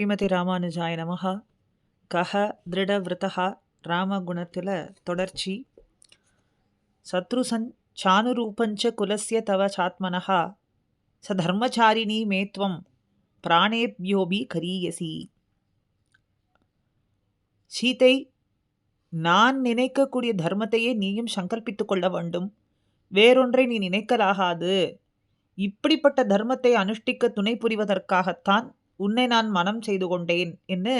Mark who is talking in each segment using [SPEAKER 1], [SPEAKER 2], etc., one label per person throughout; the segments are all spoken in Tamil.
[SPEAKER 1] ஸ்ரீமதி ராமானுஜாய நமகா கஹ திருடவிரதா ராமகுணத்தில் தொடர்ச்சி. சத்ருசன் சானுரூபஞ்ச குலசிய தவ சாத்மனः ச தர்மச்சாரிணி மேத்வம் பிராணேபியோபி கரீயசி. சீதை நான் நினைக்கக்கூடிய தர்மத்தையே நீயும் சங்கல்பித்து கொள்ள வேண்டும். வேறொன்றை நீ நினைக்கலாகாது. இப்படிப்பட்ட தர்மத்தை அனுஷ்டிக்க துணை புரிவதற்காகத்தான் உன்னை நான் மனம் செய்து கொண்டேன் என்று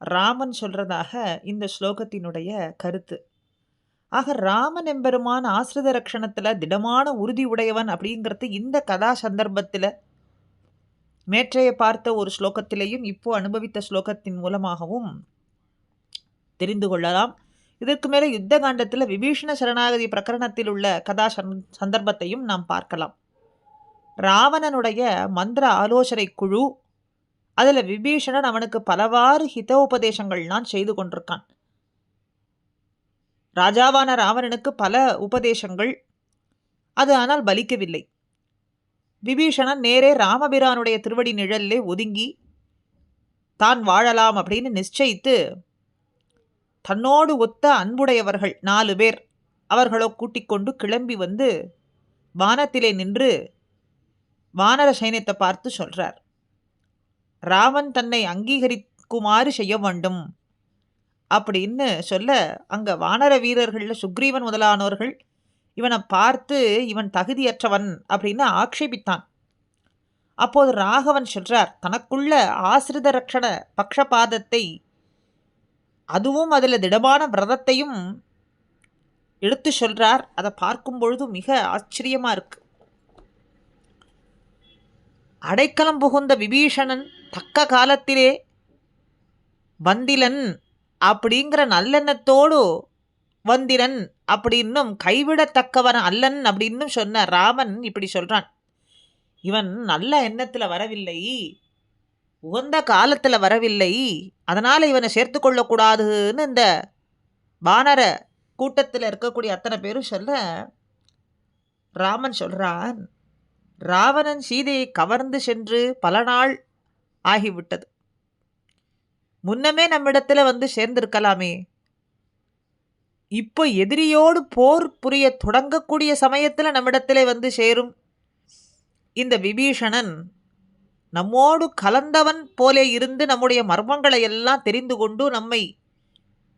[SPEAKER 1] ராமன் சொல்றதாக இந்த ஸ்லோகத்தினுடைய கருத்து. ஆக ராமன் எம்பெருமான் ஆசிரித ரக்ஷணத்தில் திடமான உறுதி உடையவன் அப்படிங்கிறது இந்த கதா சந்தர்ப்பத்தில். நேற்றைய பார்த்த ஒரு ஸ்லோகத்திலேயும் இப்போ அனுபவித்த ஸ்லோகத்தின் மூலமாகவும் தெரிந்து கொள்ளலாம். இதற்கு மேலே யுத்த காண்டத்தில் விபீஷண சரணாகதி பிரகரணத்தில் உள்ள கதா சந்தர்ப்பத்தையும் நாம் பார்க்கலாம். ராவணனுடைய மந்திர ஆலோசனை குழு அதில் விபீஷணன் அவனுக்கு பலவாறு ஹிதோபதேசங்கள்லாம் செய்து கொண்டிருக்கான். ராஜாவான ராவணனுக்கு பல உபதேசங்கள் அது ஆனால் பலிக்கவில்லை. விபீஷணன் நேரே ராமபிரானுடைய திருவடி நிழலிலே ஒதுங்கி தான் வாழலாம் அப்படின்னு நிச்சயித்து தன்னோடு ஒத்த அன்புடையவர்கள் நாலு பேர் அவர்களோ கூட்டிக் கொண்டு கிளம்பி வந்து வானத்திலே நின்று வானர சைன்யத்தை பார்த்து சொல்றார். ராமன் தன்னை அங்கீகரிக்குமாறு செய்ய வேண்டும். அப்படின்னு சொல்ல அங்கே வானர வீரர்களில் சுக்ரீவன் முதலானவர்கள் இவனை பார்த்து இவன் தகுதியற்றவன் அப்படின்னு ஆக்ஷேபித்தான் அப்போது ராகவன் சொல்றார் தனக்குள்ள ஆசிரித ரக்ஷண பக்ஷபாதத்தை அதுவும் அதில் திடமான விரதத்தையும் எடுத்து சொல்றார். அதை பார்க்கும் பொழுது மிக ஆச்சரியமாக இருக்கு. அடைக்கலம் புகுந்த விபீஷணன் தக்க காலத்திலே வந்திலன் அப்படிங்கிற நல்லெண்ணத்தோடு வந்திரன் அப்படின்னும் கைவிடத்தக்கவன் அல்லன் அப்படின்னும் சொன்ன ராமன் இப்படி சொல்கிறான் இவன் நல்ல எண்ணத்தில் வரவில்லை உகந்த காலத்தில் வரவில்லை அதனால் இவனை சேர்த்து கொள்ளக்கூடாதுன்னு இந்த வானர கூட்டத்தில் இருக்கக்கூடிய அத்தனை பேரும் சொல்ல ராமன் சொல்கிறான் ராவணன் சீதையை கவர்ந்து சென்று பல நாள் ஆகிவிட்டது. முன்னமே நம்மிடத்தில் வந்து சேர்ந்திருக்கலாமே. இப்போ எதிரியோடு போர் புரிய தொடங்கக்கூடிய சமயத்தில் நம்மிடத்தில் வந்து சேரும் இந்த விபீஷணன் நம்மோடு கலந்தவன் போலே இருந்து நம்முடைய மர்மங்களை எல்லாம் தெரிந்து கொண்டு நம்மை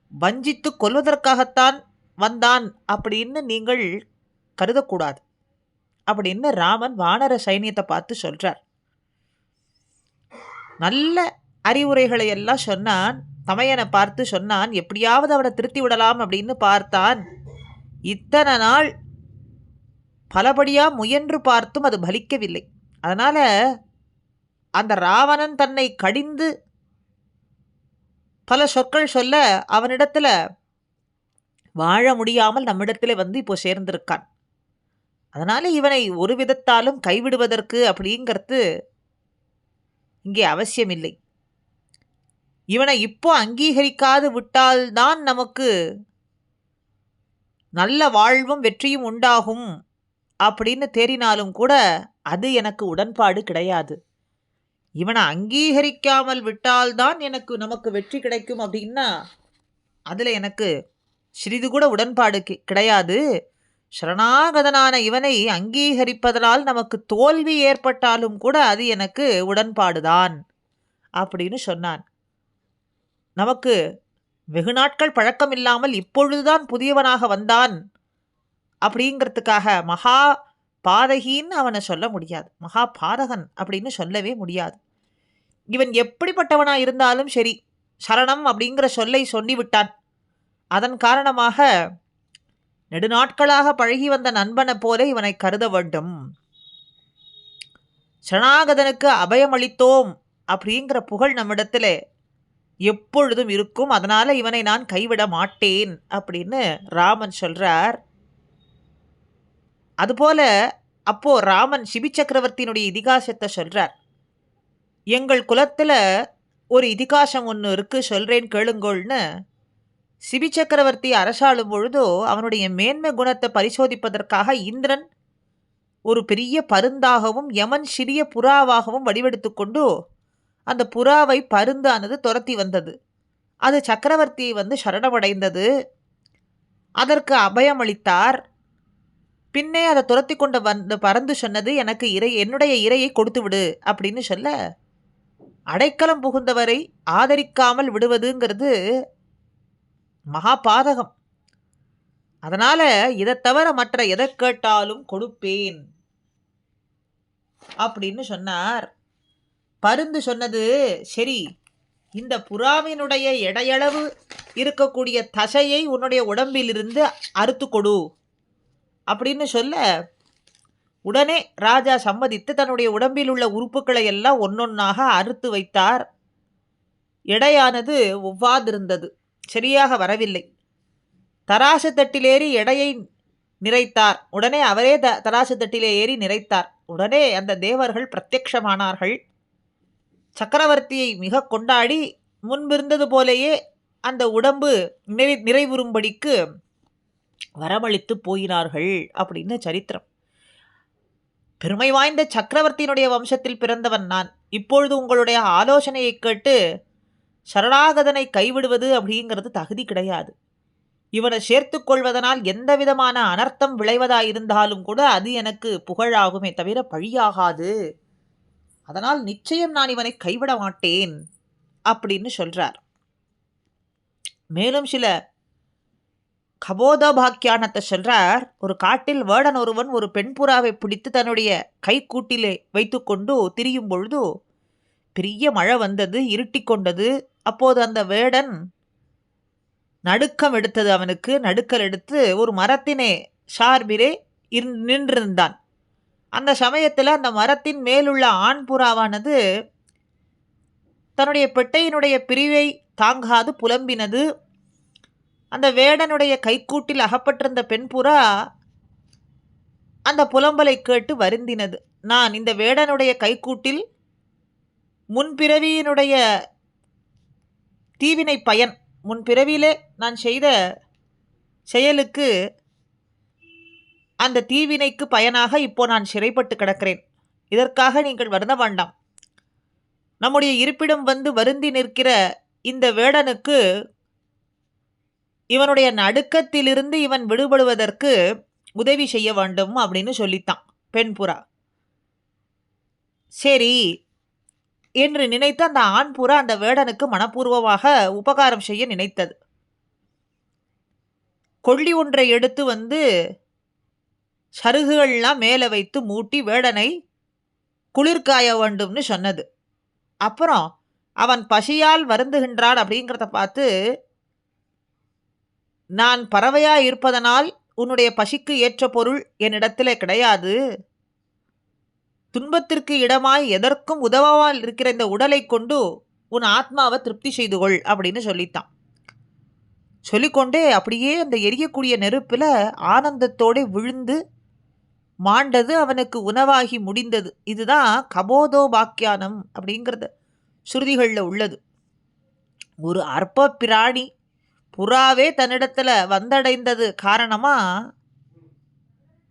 [SPEAKER 1] வஞ்சித்து கொள்வதற்காகத்தான் வந்தான் அப்படின்னு நீங்கள் கருதக்கூடாது. அப்படின்னு ராமன் வானர சைனியத்தை பார்த்து சொல்கிறார் நல்ல அறிவுரைகளை எல்லாம் சொன்னான் தமையனை பார்த்து சொன்னான் எப்படியாவது அவனை திருத்தி விடலாம் அப்படின்னு பார்த்தான். இத்தனை நாள் பலபடியாக முயன்று பார்த்தும் அது பலிக்கவில்லை. அதனால் அந்த ராவணன் தன்னை கடிந்து பல சொற்கள் சொல்ல அவனிடத்துல வாழ முடியாமல் நம்மிடத்திலே வந்து இப்போ சேர்ந்திருக்கான். அதனால இவனை ஒரு விதத்தாலும் கைவிடுவதற்கு அப்படிங்கிறது இங்கே அவசியமில்லை. இவனை இப்போ அங்கீகரிக்காது விட்டால்தான் நமக்கு நல்ல வாழ்வும் வெற்றியும் உண்டாகும் அப்படின்னு தேறினாலும் கூட அது எனக்கு உடன்பாடு கிடையாது. இவனை அங்கீகரிக்காமல் விட்டால்தான் எனக்கு நமக்கு வெற்றி கிடைக்கும் அப்படின்னா அதில் எனக்கு சிறிது கூட உடன்பாடு கிடையாது. சரணாகதனான இவனை அங்கீகரிப்பதனால் நமக்கு தோல்வி ஏற்பட்டாலும் கூட அது எனக்கு உடன்பாடுதான் அப்படின்னு சொன்னான். நமக்கு வெகு நாட்கள் பழக்கம் இல்லாமல் இப்பொழுதுதான் புதியவனாக வந்தான் அப்படிங்கிறதுக்காக மகா பாதகின்னு அவனை சொல்ல முடியாது. மகா பாதகன் அப்படின்னு சொல்லவே முடியாது. இவன் எப்படிப்பட்டவனா இருந்தாலும் சரி சரணம் அப்படிங்கிற சொல்லை சொல்லிவிட்டான். அதன் காரணமாக நெடுநாட்களாக பழகி வந்த நண்பனைப் போல இவனை கருத வேண்டும். சரணாகதனுக்கு அபயமளித்தோம் அப்படிங்கிற புகழ் நம்மிடத்தில் எப்பொழுதும் இருக்கும். அதனால் இவனை நான் கைவிட மாட்டேன் அப்படின்னு ராமன் சொல்கிறார் அதுபோல அப்போ ராமன் சிபி சக்கரவர்த்தியினுடைய இதிகாசத்தை சொல்கிறார் எங்கள் குலத்தில் ஒரு இதிகாசம் ஒன்று இருக்கு சொல்கிறேன் கேளுங்கோள்னு சிபி சக்கரவர்த்தி அரசாளும் பொழுதோ அவனுடைய மேன்மை குணத்தை பரிசோதிப்பதற்காக இந்திரன் ஒரு பெரிய பருந்தாகவும் யமன் சிறிய புறாவாகவும் வடிவெடுத்து கொண்டு அந்த புறாவை பருந்தானது துரத்தி வந்தது. அது சக்கரவர்த்தியை வந்து சரணமடைந்தது. அதற்கு அபயமளித்தார் பின்னே அதை துரத்தி கொண்டு வந்து பறந்து சொன்னது எனக்கு இறை என்னுடைய இரையை கொடுத்து விடு அப்படின்னு சொல்ல அடைக்கலம் புகுந்தவரை ஆதரிக்காமல் விடுவதுங்கிறது மகா பாதகம் அதனால் இதை தவிர மற்ற எதை கேட்டாலும் கொடுப்பேன். அப்படின்னு சொன்னார். பருந்து சொன்னது சரி இந்த புறாவினுடைய எடையளவு இருக்கக்கூடிய தசையை உன்னுடைய உடம்பிலிருந்து அறுத்து கொடு. அப்படின்னு சொல்ல உடனே ராஜா சம்மதித்து தன்னுடைய உடம்பில் உள்ள உறுப்புகளை எல்லாம் ஒன்னொன்னாக அறுத்து வைத்தார். எடையானது ஒவ்வாதிருந்தது. சரியாக வரவில்லை. தராசு தட்டிலேறி எடையை நிறைத்தார். உடனே அவரே த தராசு தட்டிலே ஏறி நிறைத்தார். உடனே அந்த தேவர்கள் பிரத்யக்ஷமானார்கள் சக்கரவர்த்தியை மிக கொண்டாடி முன்பிருந்தது போலேயே அந்த உடம்பு நிறை நிறைவுறும்படிக்கு வரமளித்து போயினார்கள் அப்படின்னு சரித்திரம். பெருமை வாய்ந்த சக்கரவர்த்தியினுடைய வம்சத்தில் பிறந்தவன் நான். இப்பொழுது உங்களுடைய ஆலோசனையை கேட்டு சரணாகதனை கைவிடுவது அப்படிங்கிறது தகுதி கிடையாது. இவனை சேர்த்து கொள்வதனால் எந்த விதமான அனர்த்தம் விளைவதாயிருந்தாலும் கூட அது எனக்கு புகழாகுமே தவிர பழியாகாது. அதனால் நிச்சயம் நான் இவனை கைவிட மாட்டேன் அப்படின்னு சொல்றார். மேலும் சில கபோதபாக்கியானத்தை சொல்றார். ஒரு காட்டில் வேடன் ஒருவன் ஒரு பெண் புறாவை பிடித்து தன்னுடைய கைக்கூட்டிலே வைத்துக்கொண்டு திரியும் பொழுது பெரிய மழை வந்தது இருட்டி கொண்டது. அப்போது அந்த வேடன் நடுக்கம் எடுத்தது அவனுக்கு. நடுக்கல் எடுத்து ஒரு மரத்தினே சார்பிலே நின்றிருந்தான். அந்த சமயத்தில் அந்த மரத்தின் மேலுள்ள ஆண் புறாவானது தன்னுடைய பெட்டையினுடைய பிரிவை தாங்காது புலம்பினது. அந்த வேடனுடைய கைக்கூட்டில் அகப்பட்டிருந்த பெண் புறா அந்த புலம்பலை கேட்டு வருந்தினது. நான் இந்த வேடனுடைய கைக்கூட்டில் முன்பிறவியினுடைய தீவினை பயன். முன்பிறவியிலே நான் செய்த செயலுக்கு அந்த தீவினைக்கு பயனாக இப்போ நான் சிறைப்பட்டு கிடக்கிறேன். இதற்காக நீங்கள் வருந்த வேண்டாம். நம்முடைய இருப்பிடம் வந்து வருந்தி நிற்கிற இந்த வேடனுக்கு இவனுடைய நடுக்கத்திலிருந்து இவன் விடுபடுவதற்கு உதவி செய்ய வேண்டும் அப்படின்னு சொல்லித்தான் பெண் புறா. சரி என்று நினைத்து அந்த ஆண் புறா அந்த வேடனுக்கு மனப்பூர்வமாக உபகாரம் செய்ய நினைத்தது. கொள்ளி ஒன்றை எடுத்து வந்து சருகுகள்லாம் மேலே வைத்து மூட்டி வேடனை குளிர்காய வேண்டும்னு சொன்னது. அப்புறம் அவன் பசியால் வருந்துகின்றான் அப்படிங்கிறத பார்த்து நான் பறவையாக இருப்பதனால் உன்னுடைய பசிக்கு ஏற்ற பொருள் என்னிடத்தில் கிடையாது. துன்பத்திற்கு இடமாய் எதற்கும் உதவாமல் இருக்கிற இந்த உடலை கொண்டு உன் ஆத்மாவை திருப்தி செய்து கொள் அப்படின்னு சொல்லித்தான். சொல்லிக்கொண்டே அப்படியே அந்த எரியக்கூடிய நெருப்பில் ஆனந்தத்தோடு விழுந்து மாண்டது அவனுக்கு உணவாகி முடிந்தது. இதுதான் கபோதோ பாக்கியானம் அப்படிங்கிறது ஸ்ருதிகளில் உள்ளது. ஒரு அற்ப பிராணி புறாவே தன்னிடத்தில் வந்தடைந்தது காரணமாக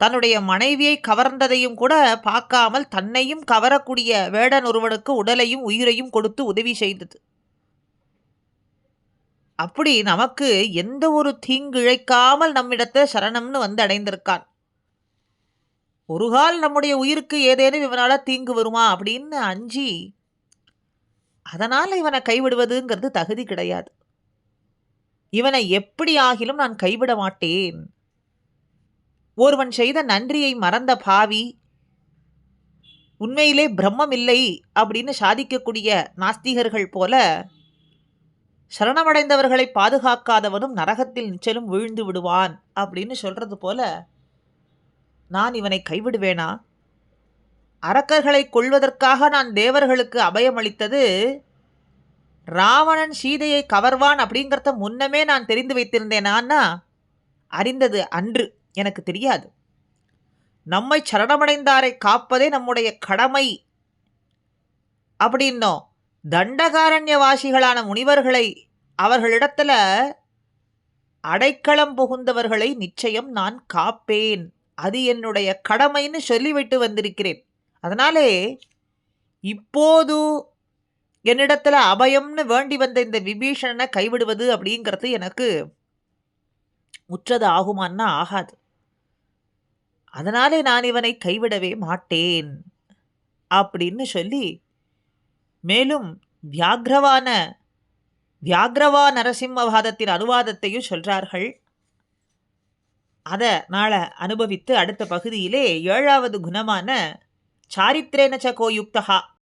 [SPEAKER 1] தன்னுடைய மனைவியை கவர்ந்ததையும் கூட பார்க்காமல் தன்னையும் கவரக்கூடிய வேடன் ஒருவனுக்கு உடலையும் உயிரையும் கொடுத்து உதவி செய்தது. அப்படி நமக்கு எந்த ஒரு தீங்கிழைக்காமல் நம்மிடத்தை சரணம்னு வந்து அடைந்திருக்கான். ஒரு கால் நம்முடைய உயிருக்கு ஏதேனும் இவனால் தீங்கு வருமா அப்படின்னு அஞ்சி அதனால் இவனை கைவிடுவதுங்கிறது தகுதி கிடையாது. இவனை எப்படி ஆகிலும் நான் கைவிட மாட்டேன். ஒருவன் செய்த நன்றியை மறந்த பாவி உண்மையிலே பிரம்மம் இல்லை அப்படின்னு சாதிக்கக்கூடிய நாஸ்திகர்கள் போல சரணமடைந்தவர்களை பாதுகாக்காதவனும் நரகத்தில் நிச்சலும் விழுந்து விடுவான் அப்படின்னு சொல்றது போல நான் இவனை கைவிடுவேனா? அரக்கர்களை கொள்வதற்காக நான் தேவர்களுக்கு அபயமளித்தது ராவணன் சீதையை கவர்வான் அப்படிங்கிறத முன்னமே நான் தெரிந்து வைத்திருந்தேனான்னா அறிந்தது அன்று. எனக்கு தெரியாது. நம்மை சரணமடைந்தாரை காப்பதே நம்முடைய கடமை. அப்படின்னோம் தண்டகாரண்யவாசிகளான முனிவர்களை அவர்களிடத்துல அடைக்கலம் புகுந்தவர்களை நிச்சயம் நான் காப்பேன். அது என்னுடைய கடமைன்னு சொல்லிவிட்டு வந்திருக்கிறேன். அதனாலே இப்போது என்னிடத்துல அபயம்னு வேண்டி வந்த இந்த விபீஷணனை கைவிடுவது அப்படிங்கிறது எனக்கு உற்றது ஆகுமான்னா ஆகாது. அதனாலே நான் இவனை கைவிடவே மாட்டேன். அப்படின்னு சொல்லி மேலும் வியாக்ரவான வியாக்ரவா நரசிம்மவாதத்தின் அனுவாதத்தையும் சொல்றார்கள். அதை நாளை அனுபவித்து அடுத்த பகுதியிலே ஏழாவது குணமான சாரித்ரேன ச கோயுக்தகா